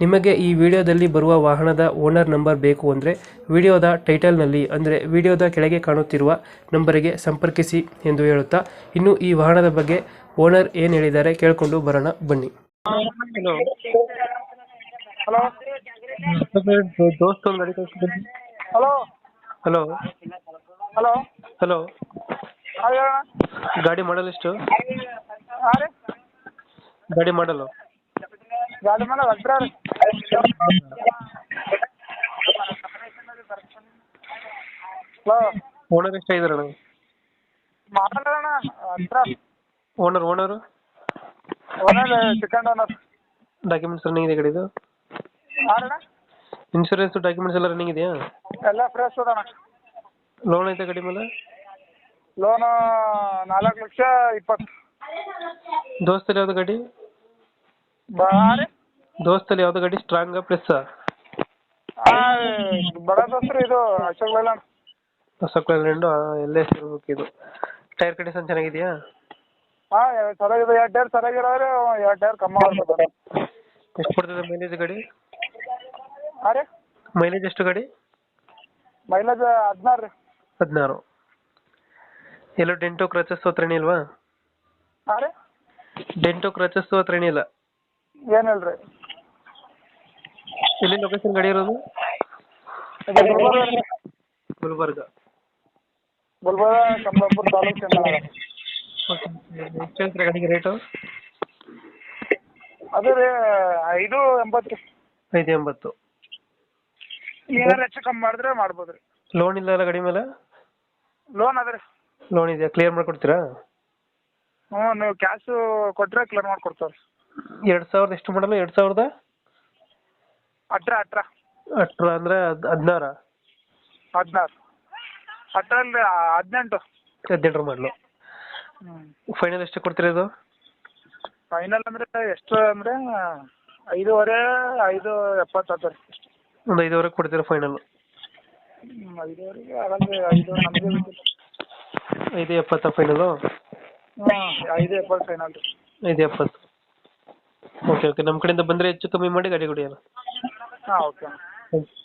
ನಿಮಗೆ ಈ ವಿಡಿಯೋದಲ್ಲಿ ಬರುವ ವಾಹನದ ಓನರ್ ನಂಬರ್ ಬೇಕು ಅಂದರೆ ವಿಡಿಯೋದ ಟೈಟಲ್ನಲ್ಲಿ ಅಂದರೆ ವಿಡಿಯೋದ ಕೆಳಗೆ ಕಾಣುತ್ತಿರುವ ನಂಬರಿಗೆ ಸಂಪರ್ಕಿಸಿ ಎಂದು ಹೇಳುತ್ತಾ ಇನ್ನು ಈ ವಾಹನದ ಬಗ್ಗೆ ಓನರ್ ಏನು ಹೇಳಿದ್ದಾರೆ ಕೇಳಿಕೊಂಡು ಬರೋಣ ಬನ್ನಿ. ಹಲೋ. ಹಲೋ. ದೋಸ್ತ ಒಂದು ಗಾಡಿ ಹಲೋ. ಹಲೋ. ಹಲೋ. ಹಲೋ. ಗಾಡಿ ಮಾಡಲ್ ಎಷ್ಟು? ಗಾಡಿ ಮಾಡಲು. ಗಾಡಿ ಮೇಲೆ ಹತ್ರ ರೀ ಹಲೋ ಓನರ್ ಎಷ್ಟ ಮಾತಾಡೋಣ ಹತ್ರ. Owner owner owner second owner documents running ಇದೆ ಗಾಡಿದು ಇದು ಅಣ್ಣ ಇನ್ಶೂರೆನ್ಸ್ ಡಾಕ್ಯುಮೆಂಟ್ಸ್ ಎಲ್ಲ ರನ್ನಿಂಗ್ ಇದೆಯಾ? ಎಲ್ಲ ಫ್ರೆಶ್ ಅದಾಣ ಲೋನ್ ಐತೆ ಗಾಡಿ ಮೇಲೆ? ಲೋನ್ ನಾಲ್ಕು ಲಕ್ಷ ಇಪ್ಪತ್ತು. ದೋಸ್ತಲ್ಲಿ ಯಾವ್ದು ಗಾಡಿ? ಬ ಹಾಂ ರೀ ದೋಸ್ತಲ್ಲಿ ಯಾವ್ದು ಗಾಡಿ ಸ್ಟ್ರಾಂಗ್ ಪ್ಲಸ್ ದೋಸ್ತ್ರಿ ಇದು ಅಶೋಕ್ ಲೈಲಾಂಡ್ ಅಶೋಕ್ ಕ್ಲೈಂಡು ಎಲ್ಲೇ ಸಿಗ್ಬೇಕು ಇದು. ಟೈರ್ ಕಂಡೀಷನ್ ಚೆನ್ನಾಗಿದೆಯಾ? ಹಾ ಸರಿಯಾಗಿದೆ ಎರಡು ಟೈರ್ ಸರಿಯಾಗಿರೋದ್ರೆ ಎರಡು ಟೈರ್ ಕಮ್ಮಿ ಆಗ್ತದೆ ಎಷ್ಟು ಕೊಡ್ತದೆ ಮೈಲೇಜ್ ಗಾಡಿ? ಹಾಂ ರೀ? ಮೈಲೇಜ್ ಎಷ್ಟು ಗಾಡಿ? ಮೈಲೇಜ್ ಹದಿನಾರು ರೀ. ಹದಿನಾರು. ಎಲ್ಲೋ ಡೆಂಟೋ ಕ್ರಚಸ್ ಹತ್ರ ಏನಿಲ್ವಾ ಹಾಂ ರೀ? ಡೆಂಟೋ ಕ್ರಚಸ್ ಹತ್ರ ಏನಿಲ್ಲ ಏನಿಲ್ಲ ರೀ ಎಲ್ಲಿ ಲೊಕೇಶನ್ ಗಾಡಿ ಇರೋದು? ಗುಲ್ಬರ್ಗ. ಗುಲ್ಬರ್ಗ ಕಮಲಾಪುರ ತಾಲೂಕು ಎಷ್ಟು ಹೇಳ್ತೀರಾ ಗಾಡಿಗೆ ರೇಟು ಅದು ರೀ ಐದು ಎಂಬತ್ತು. ಐದು ಎಂಬತ್ತು. ಏನಾರು ಹೆಚ್ಚು ಕಮ್ಮಿ ಮಾಡಿದ್ರೆ ಮಾಡ್ಬೋದು ರೀ. ಲೋನ್ ಇಲ್ಲ ಅಲ್ಲ ಗಾಡಿ ಮೇಲೆ? ಲೋನ್ ಅದ ರೀ. ಲೋನ್ ಇದೆಯಾ? ಕ್ಲಿಯರ್ ಮಾಡ್ಕೊಡ್ತೀರಾ? ಹ್ಞೂ ನೀವು ಕ್ಯಾಶು ಕೊಟ್ಟರೆ ಕ್ಲಿಯರ್ ಮಾಡ್ಕೊಡ್ತಾರೆ ಎರಡು ಸಾವಿರದ ಎಷ್ಟು ಮಾಡಲ್ಲ ಎರಡು ಸಾವಿರದ? ಅಟ್ರ ಅಟ್ರ ಅಟ್ರ ಅಂದ್ರೆ ಹದ್ ಹದಿನಾರ? ಹದಿನಾರು. ಅಟ್ರಲ್ಲಿ ಹದಿನೆಂಟು. ಹದಿನೆಂಟು ಮಾಡಲು ಫೈನಲ್ ಎಷ್ಟು ಕೊಡ್ತೀರಾ ಇದು ಫೈನಲ್ ಅಂದ್ರೆ ಎಷ್ಟು ಅಂದ್ರೆ ಐದೂವರೆ ಐದು ಎಪ್ಪತ್ತು ಹತ್ತರ ಒಂದು ಐದುವರೆಗೆ ಕೊಡ್ತೀರಾ ಫೈನಲ್ ಹ್ಞೂ ಐದುವರೆಗೆ ಆಗಲ್ಲ ಐದು ನಮಗೆ ಐದು ಎಪ್ಪತ್ತ ಫೈನಲು ಐದು ಎಪ್ಪತ್ತು ಫೈನಲ್ ರೀ. ಐದು ಎಪ್ಪತ್ತು. ಓಕೆ ಓಕೆ ನಮ್ಮ ಕಡೆಯಿಂದ ಬಂದ್ರೆ ಹೆಚ್ಚು ಕಮ್ಮಿ ಮಾಡಿ ಗಾಡಿ ಕೊಡಿ ಅಲ್ಲ ಹಾಂ ಓಕೆ ಥ್ಯಾಂಕ್ ಯು